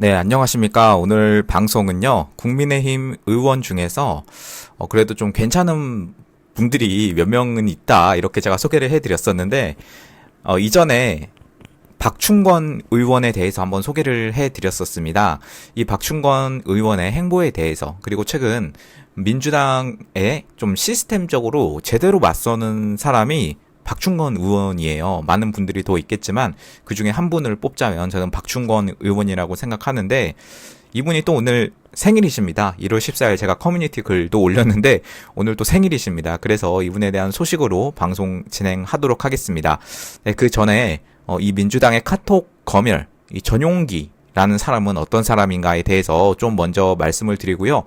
네, 안녕하십니까. 오늘 방송은요, 국민의힘 의원 중에서, 어, 그래도 좀 괜찮은 분들이 몇 명은 있다, 이렇게 제가 소개를 해드렸었는데, 어, 이전에 박충권 의원에 대해서 한번 소개를 해드렸었습니다. 이 박충권 의원의 행보에 대해서, 그리고 최근 민주당에 좀 시스템적으로 제대로 맞서는 사람이 박충건 의원이에요. 많은 분들이 더 있겠지만 그 중에 한 분을 뽑자면 저는 박충건 의원이라고 생각하는데 이분이 또 오늘 생일이십니다. 1월 14일 제가 커뮤니티 글도 올렸는데 오늘 또 생일이십니다. 그래서 이분에 대한 소식으로 방송 진행하도록 하겠습니다. 네, 그 전에 어, 이 민주당의 카톡 검열, 이 전용기 라는 사람은 어떤 사람인가에 대해서 좀 먼저 말씀을 드리고요.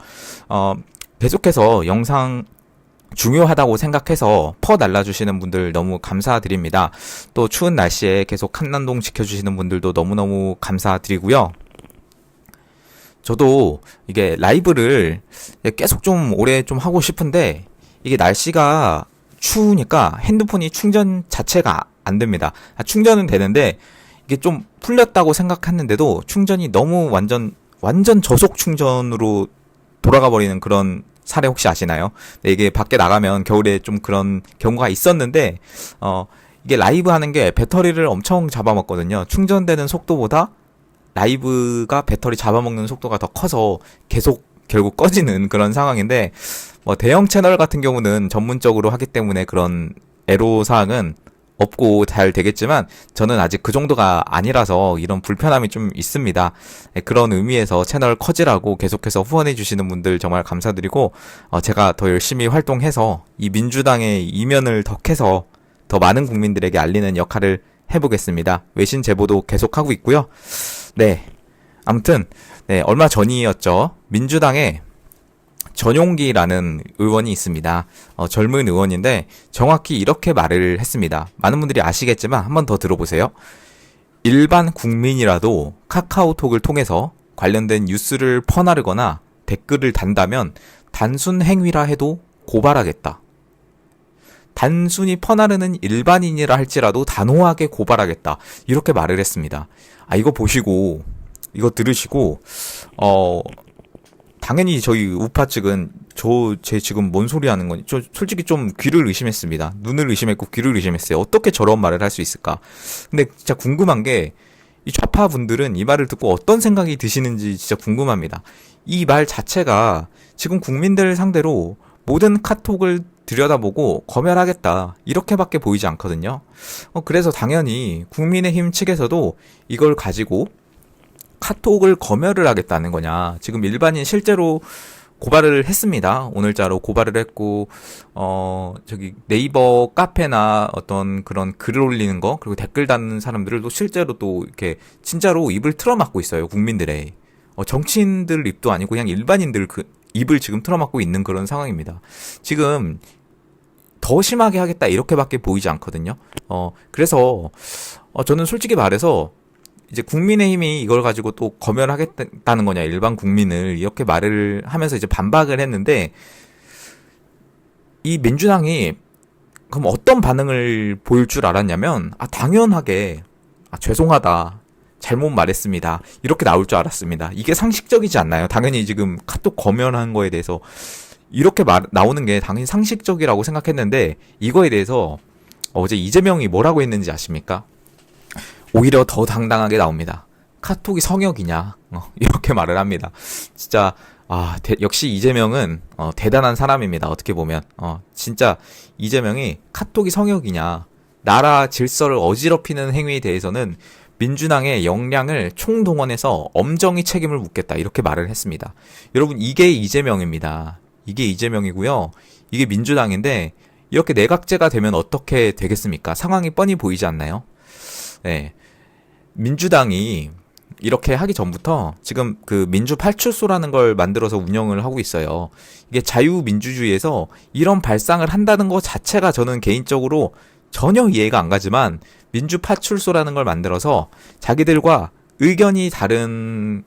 어, 계속해서 영상 중요하다고 생각해서 퍼 날라주시는 분들 너무 감사드립니다. 또 추운 날씨에 계속 한난동 지켜주시는 분들도 너무너무 감사드리고요. 저도 이게 라이브를 계속 좀 오래 좀 하고 싶은데 이게 날씨가 추우니까 핸드폰이 충전 자체가 안 됩니다. 아, 충전은 되는데 이게 좀 풀렸다고 생각했는데도 충전이 너무 완전 완전 저속 충전으로 돌아가 버리는 그런 사례 혹시 아시나요? 네, 이게 밖에 나가면 겨울에 좀 그런 경우가 있었는데 어 이게 라이브 하는 게 배터리를 엄청 잡아먹거든요. 충전되는 속도보다 라이브가 배터리 잡아먹는 속도가 더 커서 계속 결국 꺼지는 그런 상황인데 뭐 대형 채널 같은 경우는 전문적으로 하기 때문에 그런 애로 사항은 없고 잘 되겠지만 저는 아직 그 정도가 아니라서 이런 불편함이 좀 있습니다. 네, 그런 의미에서 채널 커지라고 계속해서 후원해 주시는 분들 정말 감사드리고 어, 제가 더 열심히 활동해서 이 민주당의 이면을 덕해서 더 많은 국민들에게 알리는 역할을 해보겠습니다. 외신 제보도 계속하고 있고요. 네. 아무튼 네, 얼마 전이었죠. 민주당의 전용기라는 의원이 있습니다. 어, 젊은 의원인데 정확히 이렇게 말을 했습니다. 많은 분들이 아시겠지만 한번 더 들어보세요. 일반 국민이라도 카카오톡을 통해서 관련된 뉴스를 퍼나르거나 댓글을 단다면 단순 행위라 해도 고발하겠다. 단순히 퍼나르는 일반인이라 할지라도 단호하게 고발하겠다. 이렇게 말을 했습니다. 아, 이거 보시고, 이거 들으시고, 어, 당연히 저희 우파 측은 저 제 지금 뭔 소리 하는 거니? 저 솔직히 좀 귀를 의심했습니다. 눈을 의심했고 귀를 의심했어요. 어떻게 저런 말을 할 수 있을까? 근데 진짜 궁금한 게 이 좌파 분들은 이 말을 듣고 어떤 생각이 드시는지 진짜 궁금합니다. 이 말 자체가 지금 국민들 상대로 모든 카톡을 들여다보고 검열하겠다 이렇게밖에 보이지 않거든요. 어, 그래서 당연히 국민의힘 측에서도 이걸 가지고 카톡을 검열을 하겠다는 거냐. 지금 일반인 실제로 고발을 했습니다. 오늘자로 고발을 했고, 어, 저기 네이버 카페나 어떤 그런 글을 올리는 거, 그리고 댓글 다는 사람들을 또 실제로 또 이렇게 진짜로 입을 틀어막고 있어요. 국민들의. 어, 정치인들 입도 아니고 그냥 일반인들 그 입을 지금 틀어막고 있는 그런 상황입니다. 지금 더 심하게 하겠다 이렇게밖에 보이지 않거든요. 어, 그래서 어, 저는 솔직히 말해서 이제 국민의힘이 이걸 가지고 또 검열하겠다는 거냐 일반 국민을 이렇게 말을 하면서 이제 반박을 했는데 이 민주당이 그럼 어떤 반응을 보일 줄 알았냐면 아 당연하게 아 죄송하다 잘못 말했습니다 이렇게 나올 줄 알았습니다. 이게 상식적이지 않나요? 당연히 지금 카톡 검열한 거에 대해서 이렇게 말 나오는 게 당연히 상식적이라고 생각했는데 이거에 대해서 어제 이재명이 뭐라고 했는지 아십니까 오히려 더 당당하게 나옵니다. 카톡이 성역이냐 어, 이렇게 말을 합니다. 진짜 아 대, 역시 이재명은 어, 대단한 사람입니다. 어떻게 보면 어, 진짜 이재명이 카톡이 성역이냐 나라 질서를 어지럽히는 행위에 대해서는 민주당의 역량을 총동원해서 엄정히 책임을 묻겠다 이렇게 말을 했습니다. 여러분 이게 이재명입니다. 이게 이재명이고요. 이게 민주당인데 이렇게 내각제가 되면 어떻게 되겠습니까? 상황이 뻔히 보이지 않나요? 네. 민주당이 이렇게 하기 전부터 지금 그 민주 팔출소라는 걸 만들어서 운영을 하고 있어요. 이게 자유민주주의에서 이런 발상을 한다는 것 자체가 저는 개인적으로 전혀 이해가 안 가지만 민주 파출소라는 걸 만들어서 자기들과 의견이 다른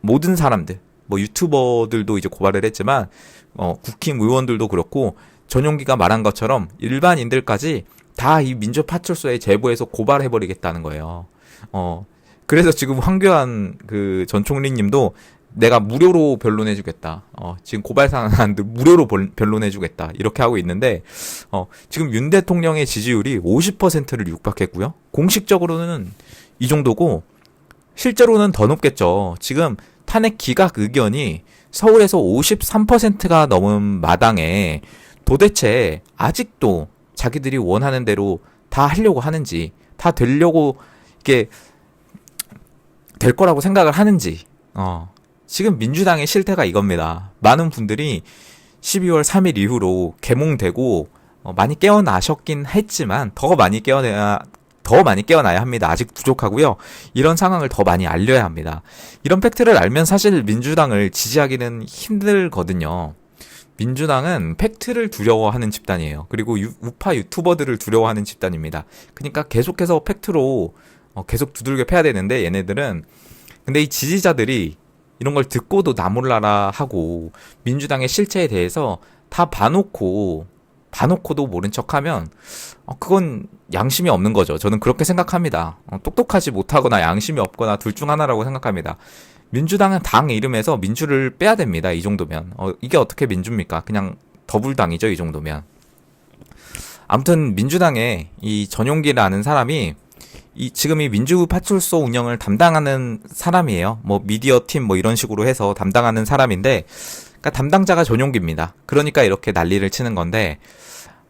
모든 사람들, 뭐 유튜버들도 이제 고발을 했지만 어 국힘 의원들도 그렇고 전용기가 말한 것처럼 일반인들까지 다 이 민주 파출소에 제보해서 고발해 버리겠다는 거예요. 어, 그래서 지금 황교안 그 전 총리님도 내가 무료로 변론해주겠다. 어, 지금 고발 사안들 무료로 본- 변론해주겠다. 이렇게 하고 있는데, 어, 지금 윤 대통령의 지지율이 50%를 육박했고요. 공식적으로는 이 정도고, 실제로는 더 높겠죠. 지금 탄핵 기각 의견이 서울에서 53%가 넘은 마당에 도대체 아직도 자기들이 원하는 대로 다 하려고 하는지, 다 되려고 이게 될 거라고 생각을 하는지, 어, 지금 민주당의 실태가 이겁니다. 많은 분들이 12월 3일 이후로 개몽되고 어, 많이 깨어나셨긴 했지만 더 많이 깨어나야 더 많이 깨어나야 합니다. 아직 부족하고요. 이런 상황을 더 많이 알려야 합니다. 이런 팩트를 알면 사실 민주당을 지지하기는 힘들거든요. 민주당은 팩트를 두려워하는 집단이에요. 그리고 유- 우파 유튜버들을 두려워하는 집단입니다. 그러니까 계속해서 팩트로 어, 계속 두들겨 패야 되는데 얘네들은 근데 이 지지자들이 이런 걸 듣고도 나몰라라 하고 민주당의 실체에 대해서 다 봐놓고 봐놓고도 모른 척하면 어, 그건 양심이 없는 거죠. 저는 그렇게 생각합니다. 어, 똑똑하지 못하거나 양심이 없거나 둘 중 하나라고 생각합니다. 민주당은 당 이름에서 민주를 빼야 됩니다. 이 정도면 어, 이게 어떻게 민주입니까? 그냥 더불당이죠. 이 정도면 아무튼 민주당의 이 전용기라는 사람이 이 지금 이 민주 파출소 운영을 담당하는 사람이에요. 뭐 미디어 팀 뭐 이런 식으로 해서 담당하는 사람인데 그러니까 담당자가 전용기입니다. 그러니까 이렇게 난리를 치는 건데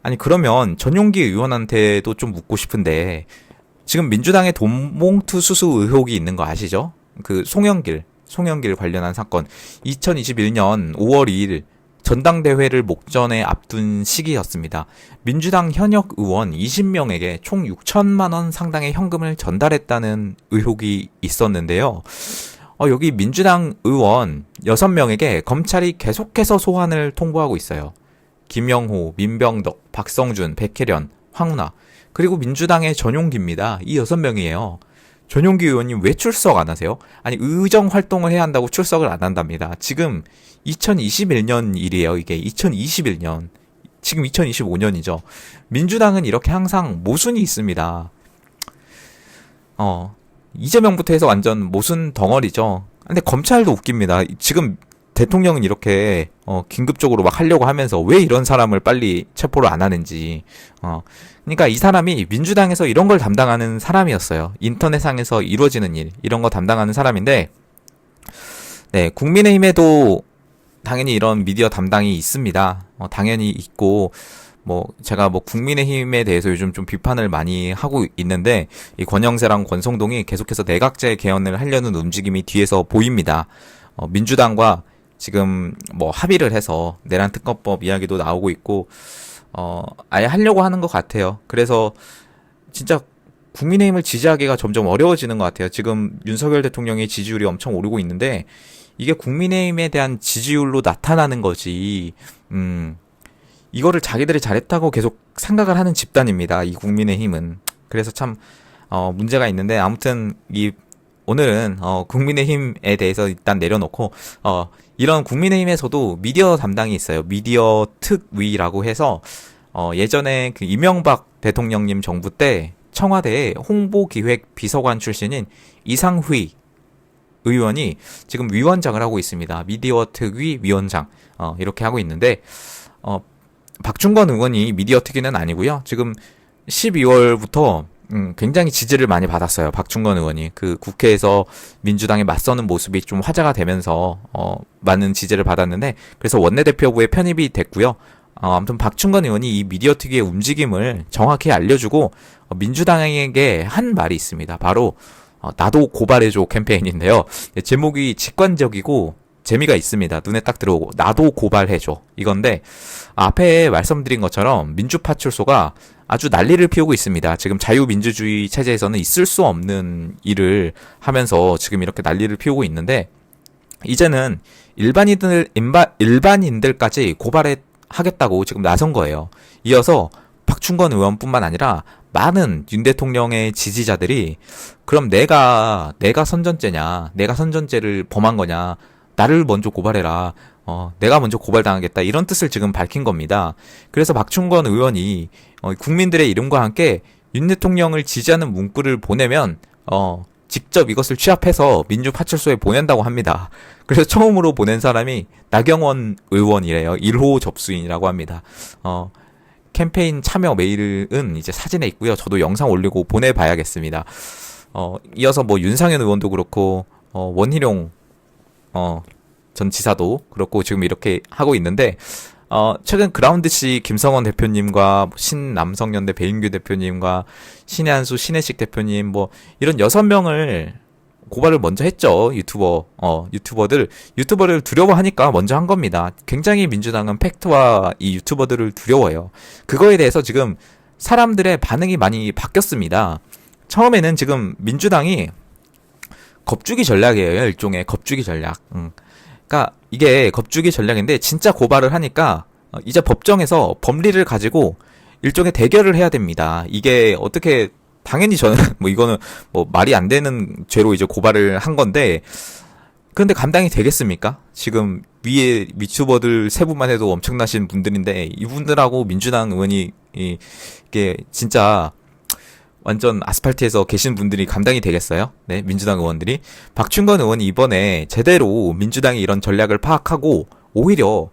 아니 그러면 전용기 의원한테도 좀 묻고 싶은데 지금 민주당의 돈봉투 수수 의혹이 있는 거 아시죠? 그 송영길 송영길 관련한 사건 2021년 5월 2일 전당대회를 목전에 앞둔 시기였습니다. 민주당 현역 의원 20명에게 총 6천만 원 상당의 현금을 전달했다는 의혹이 있었는데요. 어, 여기 민주당 의원 6명에게 검찰이 계속해서 소환을 통보하고 있어요. 김영호, 민병덕, 박성준, 백혜련, 황운하, 그리고 민주당의 전용기입니다. 이 6명이에요. 전용기 의원님 왜 출석 안 하세요? 아니, 의정 활동을 해야 한다고 출석을 안 한답니다. 지금 2021년 일이에요, 이게. 2021년. 지금 2025년이죠. 민주당은 이렇게 항상 모순이 있습니다. 어, 이재명부터 해서 완전 모순 덩어리죠. 근데 검찰도 웃깁니다. 지금 대통령은 이렇게 어, 긴급적으로 막 하려고 하면서 왜 이런 사람을 빨리 체포를 안 하는지. 어, 그러니까 이 사람이 민주당에서 이런 걸 담당하는 사람이었어요. 인터넷상에서 이루어지는 일 이런 거 담당하는 사람인데, 네 국민의힘에도 당연히 이런 미디어 담당이 있습니다. 어, 당연히 있고. 뭐 제가 뭐 국민의힘에 대해서 요즘 좀 비판을 많이 하고 있는데 이 권영세랑 권성동이 계속해서 내각제 개헌을 하려는 움직임이 뒤에서 보입니다. 어, 민주당과 지금 뭐 합의를 해서 내란 특검법 이야기도 나오고 있고 어 아예 하려고 하는 것 같아요. 그래서 진짜 국민의힘을 지지하기가 점점 어려워지는 것 같아요. 지금 윤석열 대통령의 지지율이 엄청 오르고 있는데 이게 국민의힘에 대한 지지율로 나타나는 거지. 음. 이거를 자기들이 잘했다고 계속 생각을 하는 집단입니다. 이 국민의힘은. 그래서 참 어, 문제가 있는데 아무튼 이 오늘은 어, 국민의힘에 대해서 일단 내려놓고 어, 이런 국민의힘에서도 미디어 담당이 있어요. 미디어 특위라고 해서 어, 예전에 그 이명박 대통령님 정부 때 청와대에 홍보기획 비서관 출신인 이상휘 의원이 지금 위원장을 하고 있습니다. 미디어 특위 위원장 어, 이렇게 하고 있는데 어, 박준건 의원이 미디어 특위는 아니고요. 지금 12월부터 음, 굉장히 지지를 많이 받았어요. 박준건 의원이 그 국회에서 민주당에 맞서는 모습이 좀 화제가 되면서 어, 많은 지지를 받았는데 그래서 원내대표부에 편입이 됐고요. 어, 아무튼 박준건 의원이 이 미디어 특위의 움직임을 정확히 알려주고 어, 민주당에게 한 말이 있습니다. 바로 어, 나도 고발해줘 캠페인인데요. 제목이 직관적이고 재미가 있습니다. 눈에 딱 들어오고 나도 고발해줘 이건데 앞에 말씀드린 것처럼 민주파출소가 아주 난리를 피우고 있습니다. 지금 자유민주주의 체제에서는 있을 수 없는 일을 하면서 지금 이렇게 난리를 피우고 있는데 이제는 일반인들 일반, 일반인들까지 고발해 하겠다고 지금 나선 거예요. 이어서 박충건 의원뿐만 아니라 많은 윤 대통령의 지지자들이 그럼 내가 내가 선전죄냐, 내가 선전죄를 범한 거냐, 나를 먼저 고발해라. 어, 내가 먼저 고발당하겠다. 이런 뜻을 지금 밝힌 겁니다. 그래서 박충건 의원이 어, 국민들의 이름과 함께 윤 대통령을 지지하는 문구를 보내면 어, 직접 이것을 취합해서 민주파출소에 보낸다고 합니다. 그래서 처음으로 보낸 사람이 나경원 의원이래요. 1호 접수인이라고 합니다. 어, 캠페인 참여 메일은 이제 사진에 있고요. 저도 영상 올리고 보내봐야겠습니다. 어, 이어서 뭐 윤상현 의원도 그렇고, 어, 원희룡, 어, 전 지사도 그렇고 지금 이렇게 하고 있는데, 어, 최근 그라운드 씨 김성원 대표님과 신남성연대 배인규 대표님과 신혜한수 신혜식 대표님 뭐 이런 여섯 명을 고발을 먼저 했죠. 유튜버, 어, 유튜버들, 유튜버를 두려워하니까 먼저 한 겁니다. 굉장히 민주당은 팩트와 이 유튜버들을 두려워해요. 그거에 대해서 지금 사람들의 반응이 많이 바뀌었습니다. 처음에는 지금 민주당이 겁주기 전략이에요. 일종의 겁주기 전략. 음. 그러니까 이게 겁주기 전략인데 진짜 고발을 하니까 어, 이제 법정에서 법리를 가지고 일종의 대결을 해야 됩니다. 이게 어떻게 당연히 저는 뭐 이거는 뭐 말이 안 되는 죄로 이제 고발을 한 건데 그런데 감당이 되겠습니까? 지금 위에 유튜버들 세 분만 해도 엄청나신 분들인데 이분들하고 민주당 의원이 이, 이게 진짜 완전 아스팔트에서 계신 분들이 감당이 되겠어요? 네, 민주당 의원들이. 박춘건 의원이 이번에 제대로 민주당이 이런 전략을 파악하고 오히려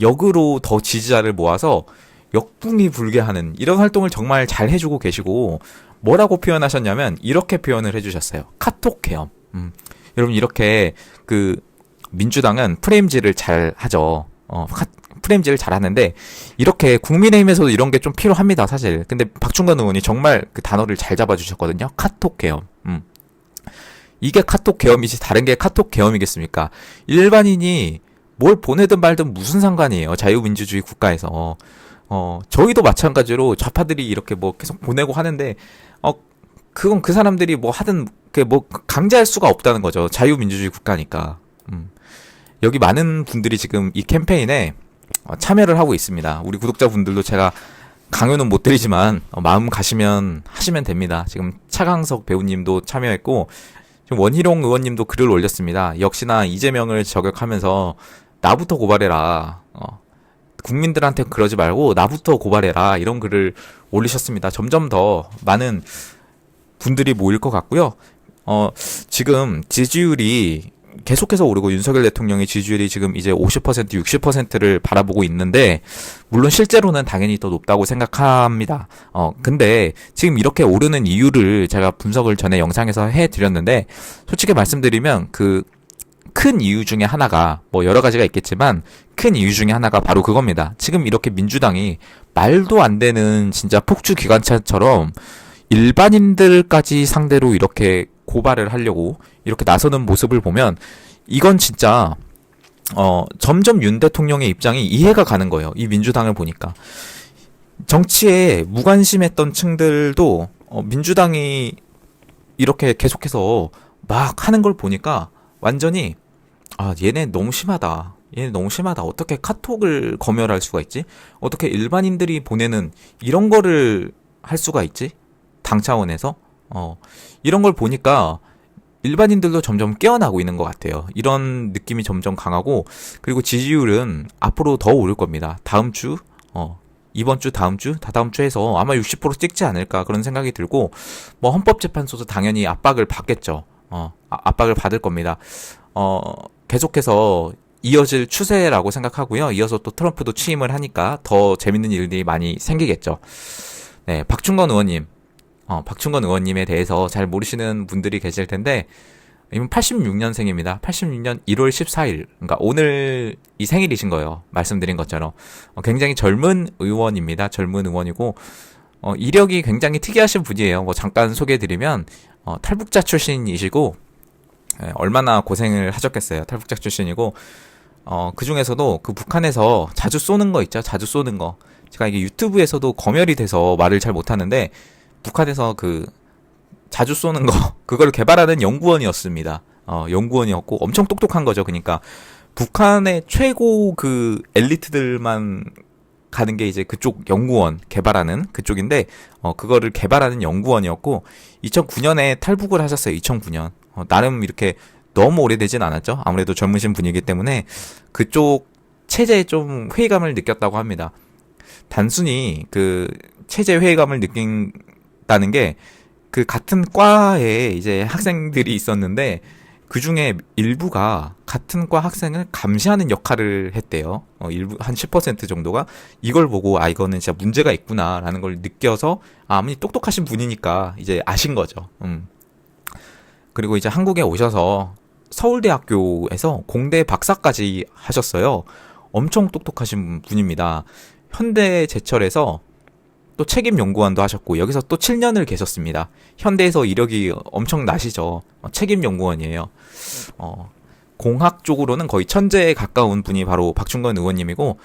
역으로 더 지지자를 모아서 역풍이 불게 하는 이런 활동을 정말 잘 해주고 계시고 뭐라고 표현하셨냐면 이렇게 표현을 해주셨어요. 카톡 계엄. 음. 여러분 이렇게 그 민주당은 프레임질을 잘 하죠. 어, 카, 프레임질을 잘 하는데 이렇게 국민의힘에서도 이런 게 좀 필요합니다, 사실. 근데 박충건 의원이 정말 그 단어를 잘 잡아주셨거든요. 카톡 계엄. 음. 이게 카톡 계엄이지 다른 게 카톡 계엄이겠습니까? 일반인이 뭘 보내든 말든 무슨 상관이에요. 자유민주주의 국가에서. 어, 저희도 마찬가지로 좌파들이 이렇게 뭐 계속 보내고 하는데, 어, 그건 그 사람들이 뭐 하든, 그뭐 강제할 수가 없다는 거죠. 자유민주주의 국가니까. 음. 여기 많은 분들이 지금 이 캠페인에 어, 참여를 하고 있습니다. 우리 구독자분들도 제가 강요는 못 드리지만 어, 마음 가시면 하시면 됩니다. 지금 차강석 배우님도 참여했고 지금 원희룡 의원님도 글을 올렸습니다. 역시나 이재명을 저격하면서 나부터 고발해라. 어, 국민들한테 그러지 말고 나부터 고발해라. 이런 글을 올리셨습니다. 점점 더 많은 분들이 모일 것 같고요. 어, 지금 지지율이 계속해서 오르고 윤석열 대통령의 지지율이 지금 이제 50% 60%를 바라보고 있는데 물론 실제로는 당연히 더 높다고 생각합니다. 어 근데 지금 이렇게 오르는 이유를 제가 분석을 전에 영상에서 해 드렸는데 솔직히 말씀드리면 그 큰 이유 중에 하나가 뭐 여러 가지가 있겠지만 큰 이유 중에 하나가 바로 그겁니다. 지금 이렇게 민주당이 말도 안 되는 진짜 폭주 기관차처럼 일반인들까지 상대로 이렇게 고발을 하려고 이렇게 나서는 모습을 보면 이건 진짜 어 점점 윤 대통령의 입장이 이해가 가는 거예요. 이 민주당을 보니까 정치에 무관심했던 층들도 어, 민주당이 이렇게 계속해서 막 하는 걸 보니까 완전히 아 얘네 너무 심하다. 얘네 너무 심하다. 어떻게 카톡을 검열할 수가 있지? 어떻게 일반인들이 보내는 이런 거를 할 수가 있지? 당 차원에서 어 이런 걸 보니까 일반인들도 점점 깨어나고 있는 것 같아요. 이런 느낌이 점점 강하고 그리고 지지율은 앞으로 더 오를 겁니다. 다음 주, 어, 이번 주, 다음 주, 다다음 주에서 아마 60% 찍지 않을까 그런 생각이 들고 뭐 헌법재판소도 당연히 압박을 받겠죠. 어, 아, 압박을 받을 겁니다. 어, 계속해서 이어질 추세라고 생각하고요. 이어서 또 트럼프도 취임을 하니까 더 재밌는 일들이 많이 생기겠죠. 네, 박충건 의원님, 어, 박충건 의원님에 대해서 잘 모르시는 분들이 계실 텐데, 이분 86년생입니다. 86년 1월 14일. 그러니까 오늘 이 생일이신 거예요. 말씀드린 것처럼. 어, 굉장히 젊은 의원입니다. 젊은 의원이고, 어, 이력이 굉장히 특이하신 분이에요. 뭐 잠깐 소개해드리면, 어, 탈북자 출신이시고, 예, 얼마나 고생을 하셨겠어요. 탈북자 출신이고, 어, 그 중에서도 그 북한에서 자주 쏘는 거 있죠. 자주 쏘는 거. 제가 이게 유튜브에서도 검열이 돼서 말을 잘 못하는데, 북한에서 그 자주 쏘는 거 그걸 개발하는 연구원이었습니다. 어, 연구원이었고 엄청 똑똑한 거죠. 그러니까 북한의 최고 그 엘리트들만 가는 게 이제 그쪽 연구원 개발하는 그쪽인데 어 그거를 개발하는 연구원이었고 2009년에 탈북을 하셨어요. 2009년. 어, 나름 이렇게 너무 오래되진 않았죠. 아무래도 젊으신 분이기 때문에 그쪽 체제에 좀 회의감을 느꼈다고 합니다. 단순히 그 체제 회의감을 느낀 다는 게 그 같은 과에 이제 학생들이 있었는데 그 중에 일부가 같은 과 학생을 감시하는 역할을 했대요. 어, 일부 한 10% 정도가 이걸 보고 아 이거는 진짜 문제가 있구나라는 걸 느껴서 아, 아무리 똑똑하신 분이니까 이제 아신 거죠. 음. 그리고 이제 한국에 오셔서 서울대학교에서 공대 박사까지 하셨어요. 엄청 똑똑하신 분입니다. 현대 제철에서 또 책임 연구원도 하셨고 여기서 또 7년을 계셨습니다. 현대에서 이력이 엄청 나시죠. 어, 책임 연구원이에요. 어, 공학 쪽으로는 거의 천재에 가까운 분이 바로 박충건 의원님이고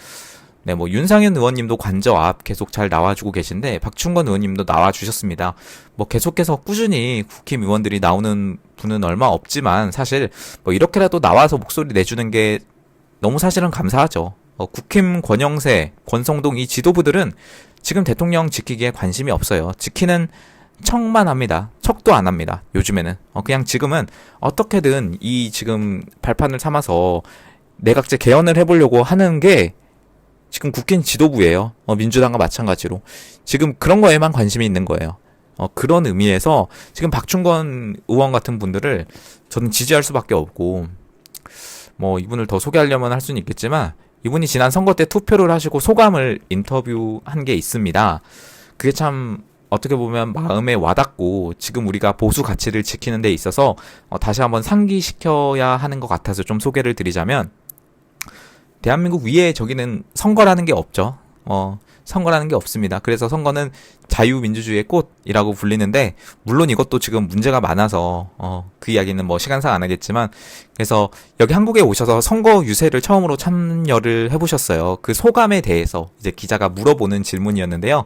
네, 뭐 윤상현 의원님도 관저 앞 계속 잘 나와주고 계신데 박충건 의원님도 나와주셨습니다. 뭐 계속해서 꾸준히 국힘 의원들이 나오는 분은 얼마 없지만 사실 뭐 이렇게라도 나와서 목소리 내주는 게 너무 사실은 감사하죠. 어, 국힘 권영세, 권성동 이 지도부들은 지금 대통령 지키기에 관심이 없어요. 지키는 척만 합니다. 척도 안 합니다. 요즘에는. 어, 그냥 지금은 어떻게든 이 지금 발판을 삼아서 내각제 개헌을 해보려고 하는 게 지금 국힘 지도부예요. 어, 민주당과 마찬가지로. 지금 그런 거에만 관심이 있는 거예요. 어, 그런 의미에서 지금 박충건 의원 같은 분들을 저는 지지할 수밖에 없고, 뭐, 이분을 더 소개하려면 할 수는 있겠지만, 이분이 지난 선거 때 투표를 하시고 소감을 인터뷰한 게 있습니다. 그게 참 어떻게 보면 마음에 와닿고 지금 우리가 보수 가치를 지키는 데 있어서 어, 다시 한번 상기시켜야 하는 것 같아서 좀 소개를 드리자면 대한민국 위에 저기는 선거라는 게 없죠. 어, 선거라는 게 없습니다. 그래서 선거는 자유민주주의의 꽃이라고 불리는데 물론 이것도 지금 문제가 많아서 어, 그 이야기는 뭐 시간상 안 하겠지만 그래서 여기 한국에 오셔서 선거 유세를 처음으로 참여를 해보셨어요. 그 소감에 대해서 이제 기자가 물어보는 질문이었는데요.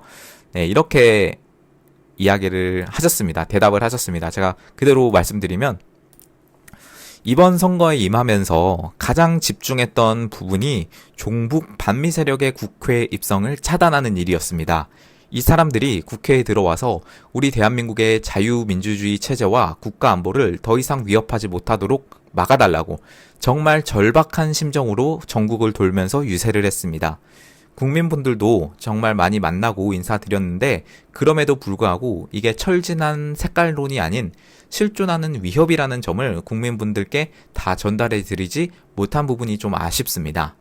네, 이렇게 이야기를 하셨습니다. 대답을 하셨습니다. 제가 그대로 말씀드리면 이번 선거에 임하면서 가장 집중했던 부분이 종북 반미 세력의 국회 입성을 차단하는 일이었습니다. 이 사람들이 국회에 들어와서 우리 대한민국의 자유민주주의 체제와 국가 안보를 더 이상 위협하지 못하도록 막아달라고 정말 절박한 심정으로 전국을 돌면서 유세를 했습니다. 국민분들도 정말 많이 만나고 인사드렸는데 그럼에도 불구하고 이게 철진한 색깔론이 아닌 실존하는 위협이라는 점을 국민분들께 다 전달해 드리지 못한 부분이 좀 아쉽습니다.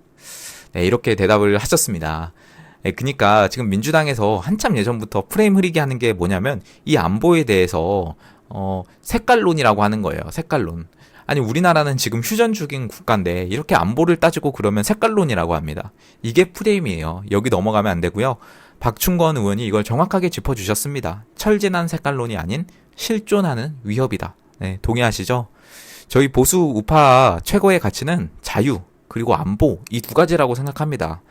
네, 이렇게 대답을 하셨습니다. 네, 그니까 지금 민주당에서 한참 예전부터 프레임 흐리게 하는 게 뭐냐면 이 안보에 대해서 어, 색깔론이라고 하는 거예요. 색깔론. 아니 우리나라는 지금 휴전 중인 국가인데 이렇게 안보를 따지고 그러면 색깔론이라고 합니다. 이게 프레임이에요. 여기 넘어가면 안 되고요. 박충건 의원이 이걸 정확하게 짚어주셨습니다. 철진한 색깔론이 아닌 실존하는 위협이다. 네, 동의하시죠? 저희 보수 우파 최고의 가치는 자유 그리고 안보 이 두 가지라고 생각합니다.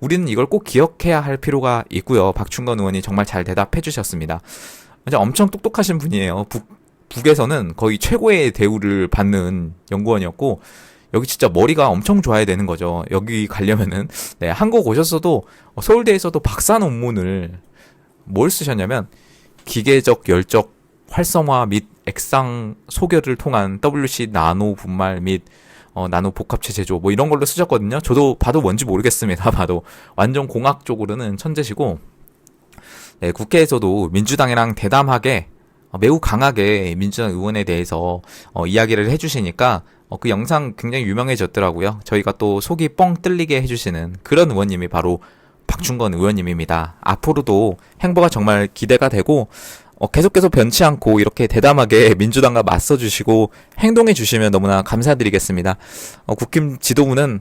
우리는 이걸 꼭 기억해야 할 필요가 있고요. 박충건 의원이 정말 잘 대답해 주셨습니다. 엄청 똑똑하신 분이에요. 북, 북에서는 거의 최고의 대우를 받는 연구원이었고 여기 진짜 머리가 엄청 좋아야 되는 거죠. 여기 가려면은 네, 한국 오셨어도 서울대에서도 박사 논문을 뭘 쓰셨냐면 기계적 열적 활성화 및 액상 소결을 통한 WC 나노 분말 및 어, 나노 복합체 제조 뭐 이런 걸로 쓰셨거든요. 저도 봐도 뭔지 모르겠습니다. 봐도 완전 공학 쪽으로는 천재시고 네, 국회에서도 민주당이랑 대담하게 어, 매우 강하게 민주당 의원에 대해서 어, 이야기를 해주시니까 어, 그 영상 굉장히 유명해졌더라고요. 저희가 또 속이 뻥 뚫리게 해주시는 그런 의원님이 바로 박준건 의원님입니다. 앞으로도 행보가 정말 기대가 되고 어, 계속해서 변치 않고 이렇게 대담하게 민주당과 맞서주시고 행동해 주시면 너무나 감사드리겠습니다. 어, 국힘 지도부는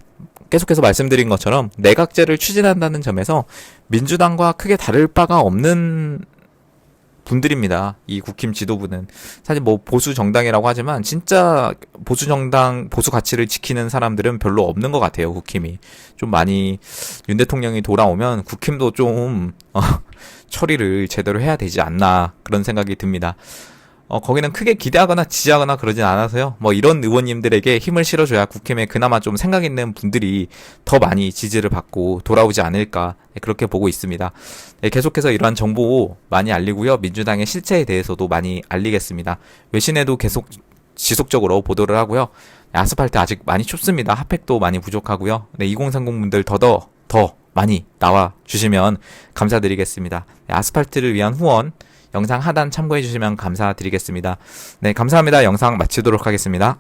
계속해서 말씀드린 것처럼 내각제를 추진한다는 점에서 민주당과 크게 다를 바가 없는 분들입니다. 이 국힘 지도부는 사실 뭐 보수 정당이라고 하지만 진짜 보수 정당 보수 가치를 지키는 사람들은 별로 없는 것 같아요. 국힘이 좀 많이 윤 대통령이 돌아오면 국힘도 좀 어, 처리를 제대로 해야 되지 않나 그런 생각이 듭니다. 어, 거기는 크게 기대하거나 지지하거나 그러진 않아서요. 뭐 이런 의원님들에게 힘을 실어줘야 국힘에 그나마 좀 생각 있는 분들이 더 많이 지지를 받고 돌아오지 않을까 네, 그렇게 보고 있습니다. 네, 계속해서 이러한 정보 많이 알리고요. 민주당의 실체에 대해서도 많이 알리겠습니다. 외신에도 계속 지속적으로 보도를 하고요. 네, 아스팔트 아직 많이 춥습니다. 핫팩도 많이 부족하고요. 네, 2030 분들 더더 더 많이 나와 주시면 감사드리겠습니다. 네, 아스팔트를 위한 후원 영상 하단 참고해 주시면 감사드리겠습니다. 네, 감사합니다. 영상 마치도록 하겠습니다.